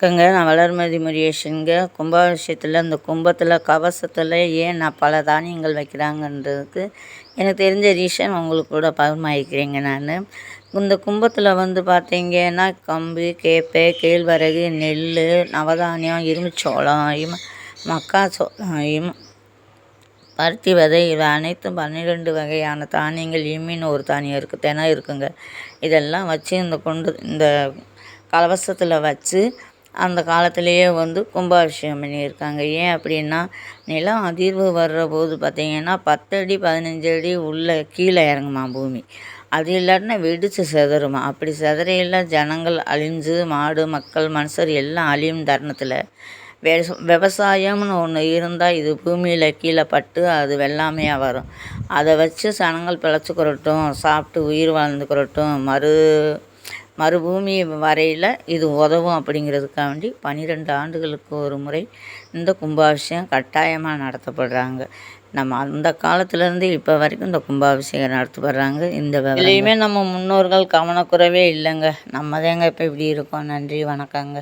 வணக்கங்க. நான் வளர்மதி முரியேஷனுங்க கும்பாபிஷேகத்தில் அந்த கும்பத்தில் கவசத்தில் ஏன் நான் பல தானியங்கள் வைக்கிறாங்கன்றதுக்கு எனக்கு தெரிஞ்ச ரீசன் உங்களுக்கு கூட பகிர்மாயிக்கிறேங்க நான். இந்த கும்பத்தில் வந்து பார்த்தீங்கன்னா கம்பு கேப்பை கேழ்வரகு நெல் நவதானியம் இரும்புச்சோளம் மக்காச்சோளம் பருத்தி விதை இவை அனைத்தும் பன்னிரெண்டு வகையான தானியங்கள். இம்மின்னு ஒரு தானியம் இருக்குது தினம் இருக்குங்க. இதெல்லாம் வச்சு இந்த கொண்டு இந்த கலவசத்தில் வச்சு அந்த காலத்திலேயே வந்து கும்பாபிஷேகம் பண்ணியிருக்காங்க. ஏன் அப்படின்னா நிலம் அதிர்வு வர்ற போது பார்த்திங்கன்னா பத்தடி பதினஞ்சு அடி உள்ளே கீழே இறங்குமா பூமி. அது இல்லாட்டினா வெடித்து சிதறுமா. அப்படி செதறையில் ஜனங்கள் அழிஞ்சு மாடு மக்கள் மனுஷர் எல்லாம் அழியும் தருணத்தில் வெச விவசாயம்னு ஒன்று இருந்தால் இது பூமியில் கீழே பட்டு அது வெள்ளாமையாக வரும். அதை வச்சு ஜனங்கள் பிழைச்சிக்கிறட்டும் சாப்பிட்டு உயிர் வாழ்ந்துக்கிறட்டும் மறு மறுபூமி வரையில் இது உதவும் அப்படிங்கிறதுக்காக வேண்டி பன்னிரெண்டு ஆண்டுகளுக்கு ஒரு முறை இந்த கும்பாபிஷேகம் கட்டாயமாக நடத்தப்படுறாங்க. நம்ம அந்த காலத்துலேருந்து இப்போ வரைக்கும் இந்த கும்பாபிஷேகம் நடத்தப்படுறாங்க. இந்த இதுலேயுமே நம்ம முன்னோர்கள் கவனக்குறைவே இல்லைங்க. நம்ம தாங்க இப்போ இப்படி இருக்கோம். நன்றி வணக்கங்க.